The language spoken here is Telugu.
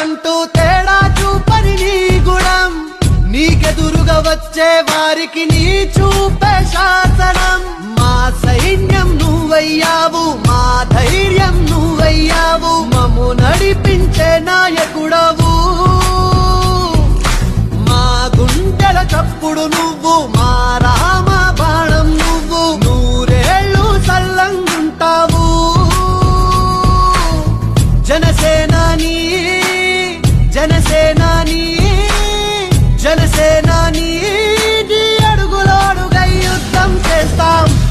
అంటూ తేడా చూపని నీ గుణం. నీకెదురుగా వచ్చే వారికి నీ చూపే శాసనం. మా సైన్యం నువ్వయ్యావు మా ధైర్యం నువ్వయ్యావు. మము నడిపించే నాయకుడవు. మా గుండెల చప్పుడు నువ్వు మా రామ బాణం నువ్వు. నూరేళ్ళు సల్లంగుంటావు. జనసేన జనసేనాని